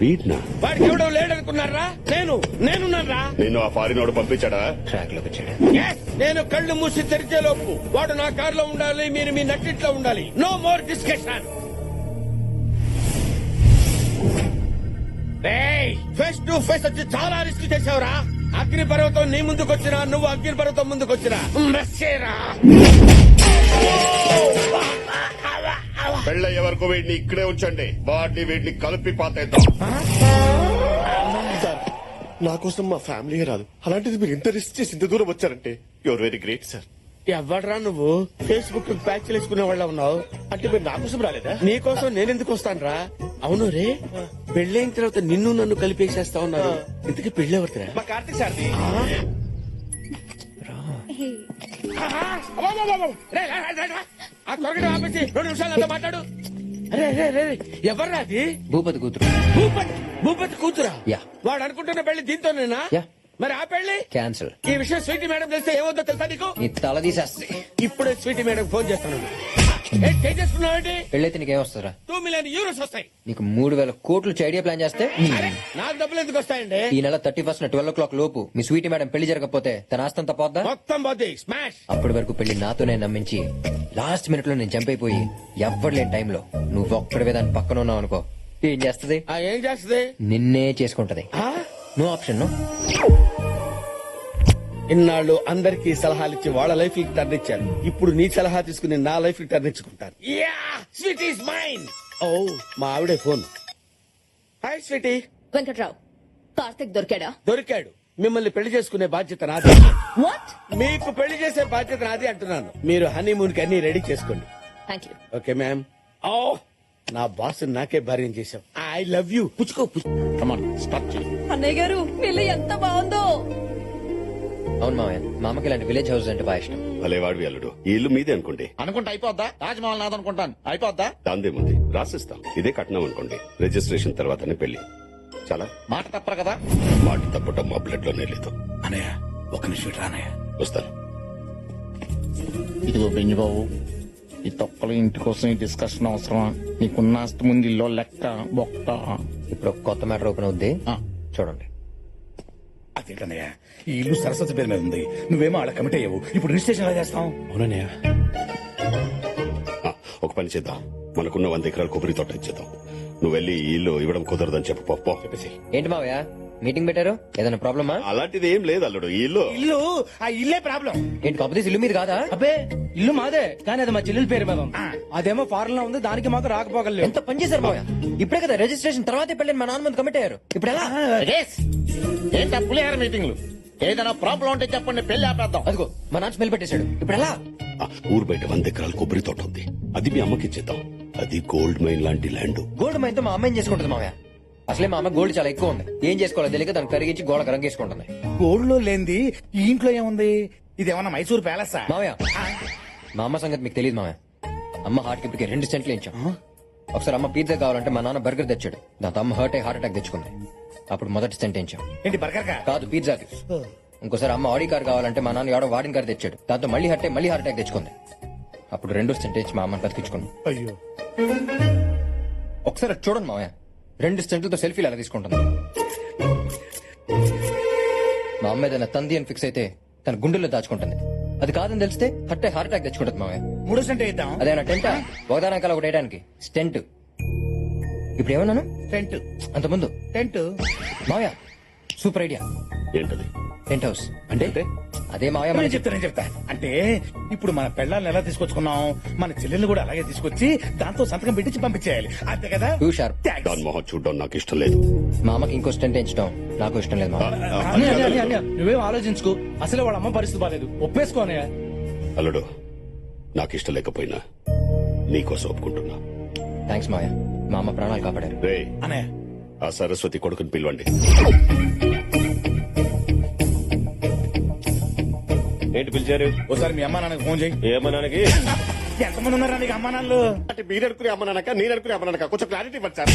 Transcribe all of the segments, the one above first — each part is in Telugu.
వీడ్నా? వాడికి ఎవడో లేడనుకున్నారా నేను నేనున్నారా నిన్ను ఆ ఫారినోడు పంపించాడా? ట్రాక్లోకి వచ్చాడు? Yes! నేను కళ్ళు మూసి తెరిచే లోపు వాడు నా కారులో ఉండాలి మీరు మీ నట్టింట్లో ఉండాలి. No more discussion face to face వచ్చి చాలా రిస్క్ చేసావురా అగ్ని పర్వతం నీ ముందుకు వచ్చినా నువ్వు అగ్ని పర్వతం ముందుకు వచ్చినా మెస్సేరా. పెళ్ళయ్యే వరకు వీడిని ఇక్కడే ఉంచండి వాడిని వీడిని కలిపి పాతేద్దాం సార్ నా కోసం మా ఫ్యామిలీ రాదు అలాంటిది మీరు ఇంత రిస్క్ చేసి ఇంత దూరం వచ్చారంటే యువర్ వెరీ గ్రేట్ సార్ ఎవడ్రా నువ్వు ఫేస్బుక్ ప్యాచ్ వేసుకునే వాళ్ళ ఉన్నావు అంటే మీరు నా కోసం రాలేదా నీ కోసం నేను ఎందుకు వస్తాను రా అవును రే పెళ్ళైన తర్వాత నిన్ను నన్ను కలిపేసేస్తా ఉన్నారు ఇంతకీ పెళ్ళి ఎవరిదిరా మా కార్తీక్ సార్ది ఆ త్వరగా ఆపేసి రెండు నిమిషాలు అంతా మాట్లాడు అరే అరే అరే ఎవర్రా అది? భూపతి కూతురు. భూపతి భూపతి కూతురా? యా. వాడు అనుకుంటున్న పెళ్ళి దీంతోనేనా? యా. మరి ఆ పెళ్ళి? క్యాన్సిల్. ఈ విషయం స్వీటీ మేడం తెలిస్తే ఏమవుతుందో తెలుసా నీకు? నీ తల తీసేస్తే. ఇప్పుడే స్వీటీ మేడం ఫోన్ చేస్తాను. ఏ, చేసేసుకున్నావేంటి? పెళ్ళైతే నీకేం వస్తుందిరా టూ మిలియన్ యూరోస్ వస్తాయి. నీకు మూడు వేల కోట్లు ఐడియా ప్లాన్ చేస్తే నాకు డబ్బులు ఎందుకు వస్తాయండి? ఈ నెల thirty first twelve o'clock లోపు మీ స్వీటీ మేడం పెళ్ళి జరగకపోతే తన ఆస్తంతా పోద్దా? మొత్తం పోతే స్మాష్ అప్పటి వరకు పెళ్ళి నాతోనే నమ్మించి లాస్ట్ మినిట్లో నేను జంప్ అయిపోయి ఎవ్వరు లేని టైంలో నువ్వు ఒక్కడివే దాని పక్కన ఉన్నావు అనుకో. ఏం చేస్తది? ఏం చేస్తుంది? నిన్నే చేసుకుంటది. ఆ? నో ఆప్షన్ నో ఇన్నాళ్ళు అందరికీ సలహాలు ఇచ్చి వాళ్ళ లైఫ్కి టర్న్ ఇచ్చారు. ఇప్పుడు నీ సలహా తీసుకుని నా లైఫ్కి టర్న్ ఇచ్చుకుంటాను యా స్వీట్ ఈస్ మైన్ ఓ మా ఆవిడే phone. Hi sweetie. Venkatrao Karthik దొరికాడా? దొరికాడు. మిమ్మల్ని పెళ్ళి చేసుకునే బాధ్యత నాది. వాట్ మీకు పెళ్ళి చేసే బాధ్యత నాది అంటున్నాను. మీరు హనీమూన్కి అన్ని రెడీ చేసుకోండి. థ్యాంక్ యూ ఓకే మ్యామ్ ఓ నా బాస్ నాకే భార్యం చేశాం ఐ లవ్ యూ పుచ్చుకో పుచ్చుకో. అన్నయ్య గారు ఎంత బాగుందో. అవును మామయ్య మా అమ్మకి ఇలాంటి విలేజ్ హౌస్ అంటే బాగా ఇష్టం. భలే వాడివి అల్లుడు. ఈ ఇల్లు మీదే అనుకోండి. అనుకుంటే అయిపోద్దా? తాజ్మహల్ నాది అనుకుంటాను. అయిపోద్దా? దాందేముంది? రాసిస్తాం. ఇదే కట్నం అనుకోండి. రిజిస్ట్రేషన్ తర్వాతనే పెళ్ళి చాలా? మాట తప్పరు కదా? మాట తప్పటం మా బ్లడ్లోనే లేదు. అనయ్య ఒక నిమిషం రానయ్య వస్తాను. ఇదిగో బెంజి బాబు ఈ తొక్కల ఇంటి కోసం ఈ డిస్కషన్ అవసరమా? నీకున్న ఆస్తి ముందు ఇల్లు లెక్క బొక్క. ఇప్పుడు ఒక కొత్త మ్యాటర్ ఓపెన్ అవుద్ది. ఆ. చూడండి. అదేంటన్నయ్య? ఈ ఇల్లు సరస్వతి పేరు మీద ఉంది. నువ్వేమో ఆడ కమిట్ అయ్యావు. ఇప్పుడు రిజిస్ట్రేషన్ ఎలా చేస్తాం అవునన్నయ్య. ఆ, ఒక పని చేద్దాం. మనకున్న వంద ఎకరాల కొబ్బరి తోట ఇచ్చేద్దాం. నువ్వు వెళ్ళి ఈ ఇల్లు ఇవ్వడం కుదరదని చెప్పు. పో, పో. చెప్పేసి. ఏంటి మావయ్య? మీటింగ్ పెట్టారు ఏదైనా ప్రాబ్లమా అలాంటిది ఏం లేదు అల్లుడు ఈ ఇల్లు. ఇల్లు? ఆ ఇల్లే ప్రాబ్లం ఏంటి కాకపోతే ఇల్లు మీరు కాదా? అబ్బే ఇల్లు మాదే కానీ అది మా చెల్లెల పేరు మీద ఉంది. అదేమో ఫారెన్లో ఉంది దానికి మాకు రాకపోగలేదు ఎంత పని చేశారు మావయ్య? ఇప్పుడే కదా రిజిస్ట్రేషన్ తర్వాతే పెళ్ళని మా నాన్న ముందు కమిట్ అయ్యారు. ఇప్పుడు ఎలా? రేస్. ఏంటా పులిహార మీటింగ్లు ఏదైనా ప్రాబ్లం ఉంటే చెప్పండి పెళ్ళి ఆపేద్దాం. అదిగో మా నాన్న స్మెల్ పెట్టేశాడు. ఇప్పుడు ఎలా? ఆ, ఊరు బయట వంద ఎకరాల కొబ్బరి తోట ఉంది. అది మీ అమ్మకి ఇచ్చేద్దాం. అది గోల్డ్ మైన్ లాంటి ల్యాండ్ గోల్డ్ మైన్తో మా అమ్మాయిని చేసుకుంటుంది మావయ్య? అసలే మా అమ్మ గోల్డ్ చాలా ఎక్కువ ఉంది. ఏం చేసుకోవాలో తెలియక దాన్ని కరిగించి గోడకు రంగేసుకుంటుంది గోల్డ్లో లేనిది ఈ ఇంట్లో ఏముంది? ఇది ఏమన్నా మైసూర్ ప్యాలెస్? మావయ్య మా అమ్మ సంగతి మీకు తెలియదు మావయ్య. అమ్మ హార్ట్ కిప్కి రెండు సెంట్లు ఇచ్చాం ఒకసారి అమ్మ పిజ్జా కావాలంటే మా నాన్న బర్గర్ తెచ్చాడు. దాంతో అమ్మ హర్ట్ అయ్యి హార్ట్ అటాక్ తెచ్చుకుంది. అప్పుడు మొదటి సెంట్ ఇచ్చాం ఏంటి బర్గర్ కా? కాదు పిజ్జాకి ఇంకోసారి అమ్మ ఆడి కార్ కావాలంటే మా నాన్న ఎవడో వాడిన కార్ తెచ్చాడు. దాంతో మళ్ళీ హట్టే మళ్ళీ హార్ట్ అటాక్ తెచ్చుకుంది. అప్పుడు రెండు సెంటేజ్ మా అమ్మని బతికించుకున్నాం. అయ్యో. ఒకసారి చూడండి మావయ్య. రెండు సెంట్లతో సెల్ఫీలు అలా తీసుకుంటుంది? మా అమ్మ ఏదైనా తంది అని ఫిక్స్ అయితే తన గుండెల్లో దాచుకుంటుంది. అది కాదని తెలిస్తే హట్టే హార్ట్ అటాక్ తెచ్చుకుంటుంది మావయ్య. మూడో సెంట్ ఇద్దాం అదేనా టెంట్? ఒకదానకాల ఒకటి వేయడానికి. స్టెంట్. ఇప్పుడు ఏమన్నాను? టెంట్ అంత ముందు టెంట్ మావయ్య సూపర్ ఐడియా. ఏంటది? టెంట్ హౌస్ అంటే? అదే మావయ్య నేను మన చెప్తా నేను చెప్తా. అంటే ఇప్పుడు మన పెళ్ళాలను ఎలా తీసుకొచ్చుకున్నాం మన చెల్లెల్ని కూడా అలాగే తీసుకొచ్చి దాంతో సంతకం పెట్టించి పంపించేయాలి. అంతే కదా? Thanks. దాని మొహం చూడడం నాకు ఇష్టం లేదు. మా అమ్మకి ఇంకో స్టెంట్ ఎంచడం నాకు ఇష్టం లేదు మావయ్య. అన్నయ్య, అన్నయ్య, అన్నయ్య, అన్నయ్య, నువ్వేం ఆలోచించుకో. అసలే వాళ్ళ అమ్మ పరిస్థితి బాలేదు. ఒప్పేసుకో అన్నయ్య. అల్లుడు నాకు ఇష్టం లేకపోయినా నీకోసం ఒప్పుకుంటున్నా. థ్యాంక్స్ మావయ్య. మా అమ్మ ప్రాణాలు కాపాడారు. రే అన్నయ్య ఆ సరస్వతి కొడుకుని పిలవండి. ఏంటి పిలిచారు? ఒకసారి మీ అమ్మా నాన్నకి ఫోన్ చేయి. ఏమన్నానికి ఎంతమంది ఉన్నారా నీకు అమ్మా నాన్నలు? అంటే మీరు అనుకునే అమ్మనక నేను అనుకునే అమ్మనక కొంచెం క్లారిటీ ఇవ్వండి సార్.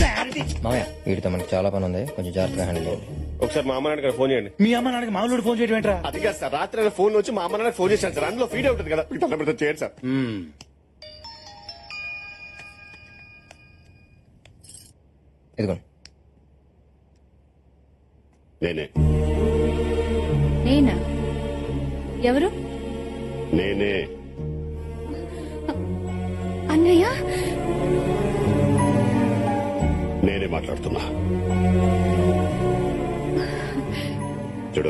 మావయ్య వీడితో మనకి చాలా పని ఉంది. కొంచెం జాగ్రత్తగా హ్యాండిల్ చేయండి. ఒకసారి మా అమ్మ నాన్నకి ఫోన్ చేయండి. మీ అమ్మ నాన్నకి మామూలు ఫోన్ చేయడం ఏంట్రా? అది కాదు సార్ రాత్రి ఆయన ఫోన్ వచ్చి మా అమ్మ నాన్న ఫోన్ చేశాను సార్. అందులో ఫీడ్ అవుతుంది కదా. మీకు తల పెడితే చేయండి సార్. ఇదిగోండి. నేనే. నేనా? ఎవరు? నేనే. అన్నయ్య? నేనే మాట్లాడుతున్నా. చూడు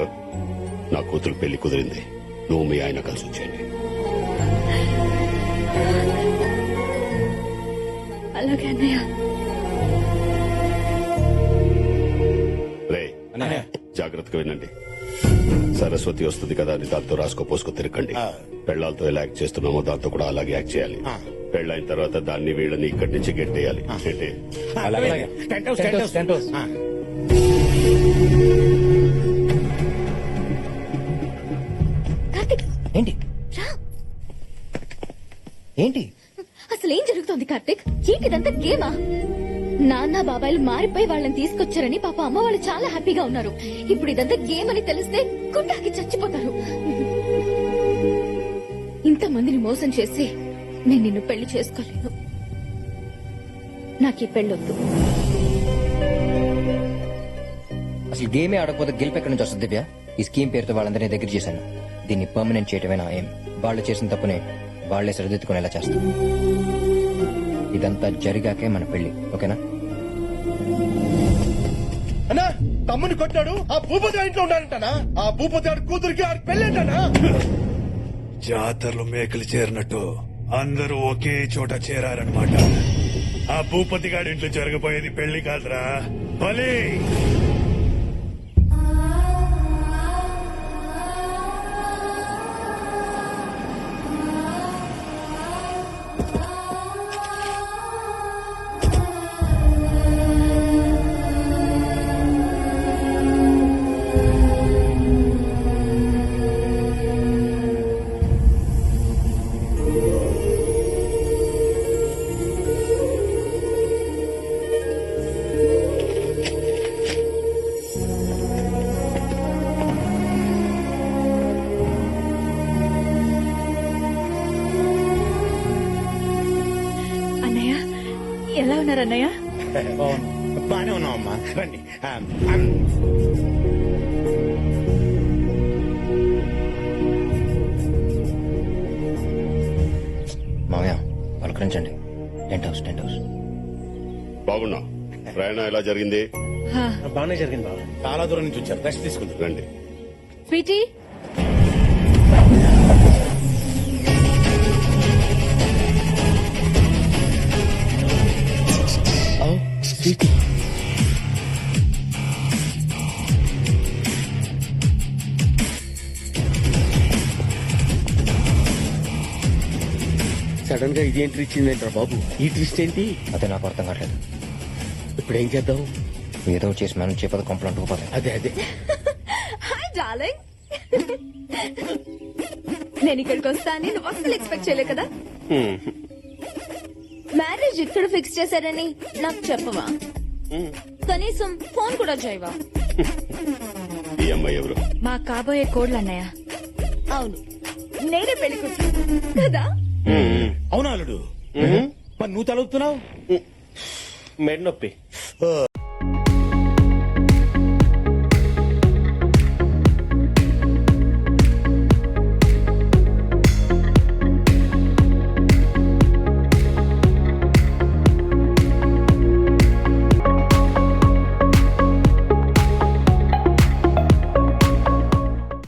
నా కూతురు పెళ్ళి కుదిరింది. నువ్వు మీ ఆయన కలిసి వచ్చేయండి. అలాగే అన్నయ్య. జాగ్రత్తగా వినండి. సరస్వతి వస్తుంది కదా అని దాంతో రాసుకో పోసుకో తిరగండి. పెళ్ళాలతో ఎలా యాక్ట్ చేస్తున్నామో దాంతో కూడా అలాగే యాక్ట్ చేయాలి. పెళ్ళైన తర్వాత దాన్ని వీళ్ళని ఇక్కడి నుంచి గెట్టేయాలి. ఏంటి? అసలు ఏం జరుగుతోంది కార్తిక్? ఏంటి ఇదంతా గేమా? నాన్న బాబాయిలు మారిపోయి వాళ్ళని తీసుకొచ్చారని పాప అమ్మ వాళ్ళు చాలా హ్యాపీగా ఉన్నారు. ఇప్పుడు ఇదంతా గేమ్ అని తెలిస్తే గుండాకి చచ్చిపోతారు. ఇంతమందిని మోసం చేసి నేను నిన్ను పెళ్ళి చేసుకోలేను. నాకు ఈ పెళ్ళొద్దు అసలు గేమే ఆడకపోతే గెలుపు ఎక్కడి నుంచి వస్తుంది దివ్య? ఈ స్కీమ్ పేరుతో వాళ్ళందరినీ దగ్గర చేశాను. దీన్ని పర్మనెంట్ చేయటమే నా ఏం వాళ్ళు చేసిన తప్పునే వాళ్ళే సరిదిద్దుకునేలా చేస్తాం. ఇదంతా జరిగాకే మన పెళ్ళి ఓకేనా? అన్నా తమ్ముని కొట్టాడు ఆ భూపతి ఇంట్లో ఉన్నాడంటనా? ఆ భూపతి ఆడి కూతురికి ఆడి పెళ్ళేంటనా? జాతరలో మేకలు చేరినట్టు అందరూ ఒకే చోట చేరారనమాట ఆ భూపతి గారి ఇంట్లో జరగబోయేది పెళ్ళి కాదురా. బలి! ఎలా ఉన్నారు అన్నయ్య? బానే ఉన్నాం అమ్మా రండి మామయ్య పలకరించండి. Tent house tent house. బాగున్నా ప్రయాణం ఎలా జరిగింది? బాగానే జరిగింది బాబు. చాలా దూరం నుంచి వచ్చారు. రెస్ట్ తీసుకుంటారు. రండి. స్వీటీ? సడన్గా ఇది ఎంట్రీ ఇచ్చిందంటారా బాబు. ఈ ట్విస్ట్ ఏంటి? అదే నాకు అర్థం కావట్లేదు. ఇప్పుడు ఏం చేద్దాం? ఏదో చేసి మనం చెప్పదు కొంపలు అంటుకుపోతాయి అదే అదే. హాయ్ డార్లింగ్ నేను ఇక్కడికి వస్తానని నువ్వు అసలు ఎక్స్పెక్ట్ చేయలే కదా. మ్యారేజ్ ఇక్కడ ఫిక్స్ చేశారని నాకు చెప్పవా? కనీసం ఫోన్ కూడా చేయవా? ఈ అమ్మాయి ఎవరు? మా కాబోయే కోడ్లు అన్నయ్య. అవును. నేనే పెళ్ళి కూతురు. కదా? అవునా అల్లుడు? మరి నువ్వు తలుపుతున్నావు మెడ నొప్పి.